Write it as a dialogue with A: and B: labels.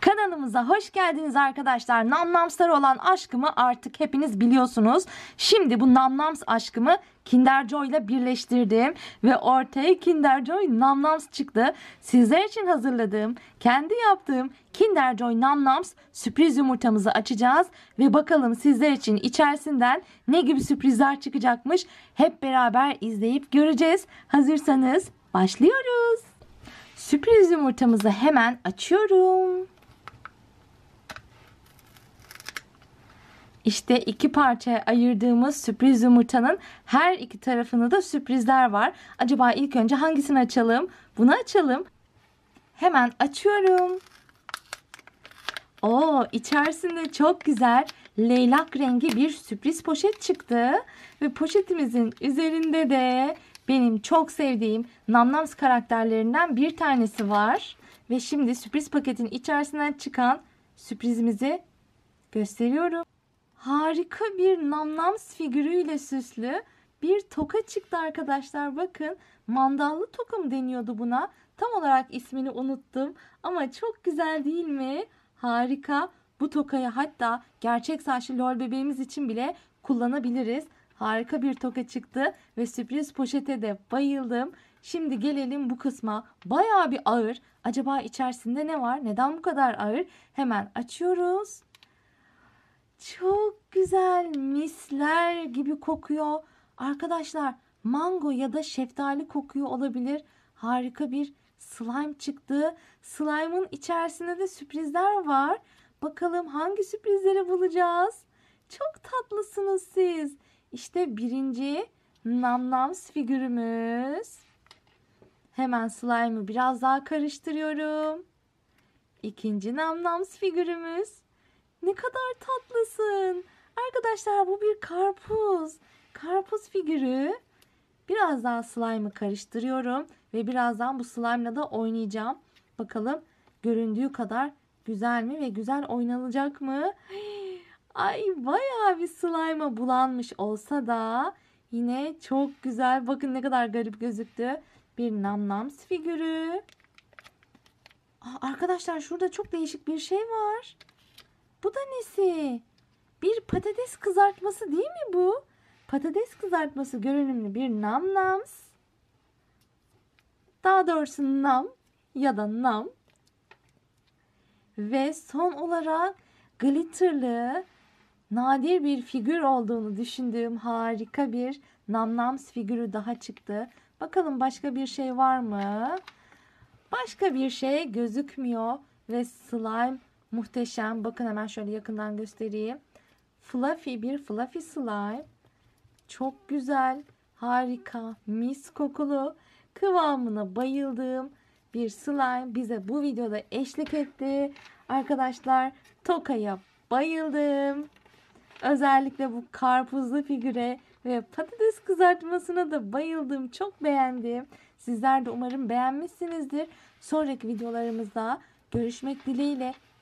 A: Kanalımıza hoş geldiniz arkadaşlar. Namnamslar olan aşkımı artık hepiniz biliyorsunuz. Şimdi bu Namnams aşkımı Kinder Joy ile birleştirdim ve ortaya Kinder Joy Namnams çıktı. Sizler için hazırladığım, kendi yaptığım Kinder Joy Namnams sürpriz yumurtamızı açacağız ve bakalım sizler için içerisinden ne gibi sürprizler çıkacakmış. Hep beraber izleyip göreceğiz. Hazırsanız başlıyoruz. Sürpriz yumurtamızı hemen açıyorum. İşte iki parçaya ayırdığımız sürpriz yumurtanın her iki tarafında da sürprizler var. Acaba ilk önce hangisini açalım? Bunu açalım. Hemen açıyorum. Oo, içerisinde çok güzel leylak rengi bir sürpriz poşet çıktı. Ve poşetimizin üzerinde de benim çok sevdiğim Namnams karakterlerinden bir tanesi var. Ve şimdi sürpriz paketin içerisinden çıkan sürprizimizi gösteriyorum. Harika bir Namnams figürüyle süslü bir toka çıktı arkadaşlar. Bakın mandallı toka mı deniyordu buna? Tam olarak ismini unuttum ama çok güzel değil mi? Harika. Bu tokayı hatta gerçek saçlı lol bebeğimiz için bile kullanabiliriz. Harika bir toka çıktı ve sürpriz poşete de bayıldım. Şimdi gelelim bu kısma. Bayağı bir ağır. Acaba içerisinde ne var? Neden bu kadar ağır? Hemen açıyoruz. Çok güzel misler gibi kokuyor. Arkadaşlar mango ya da şeftali kokuyor olabilir. Harika bir slime çıktı. Slime'ın içerisinde de sürprizler var. Bakalım hangi sürprizleri bulacağız? Çok tatlısınız siz. İşte birinci namnams figürümüz. Hemen slime'ı biraz daha karıştırıyorum. İkinci namnams figürümüz. Ne kadar tatlısın. Arkadaşlar bu bir karpuz. Karpuz figürü. Biraz daha slime'ı karıştırıyorum. Ve birazdan bu slime'la da oynayacağım. Bakalım göründüğü kadar güzel mi ve güzel oynanacak mı? Ay bayağı bir slime'a bulanmış olsa da yine çok güzel. Bakın ne kadar garip gözüktü. Bir namnams figürü. Aa, arkadaşlar şurada çok değişik bir şey var. Bu da nesi? Bir patates kızartması değil mi bu? Patates kızartması görünümlü bir namnams. Daha doğrusu nam ya da nam. Ve son olarak glitterlı nadir bir figür olduğunu düşündüğüm harika bir namnams figürü daha çıktı. Bakalım başka bir şey var mı? Başka bir şey gözükmüyor ve slime muhteşem. Bakın hemen şöyle yakından göstereyim. Fluffy bir fluffy slime. Çok güzel, harika, mis kokulu, kıvamına bayıldığım bir slime bize bu videoda eşlik etti. Arkadaşlar Toka'ya bayıldım. Özellikle bu karpuzlu figüre ve patates kızartmasına da bayıldım. Çok beğendim. Sizler de umarım beğenmişsinizdir. Sonraki videolarımızda görüşmek dileğiyle.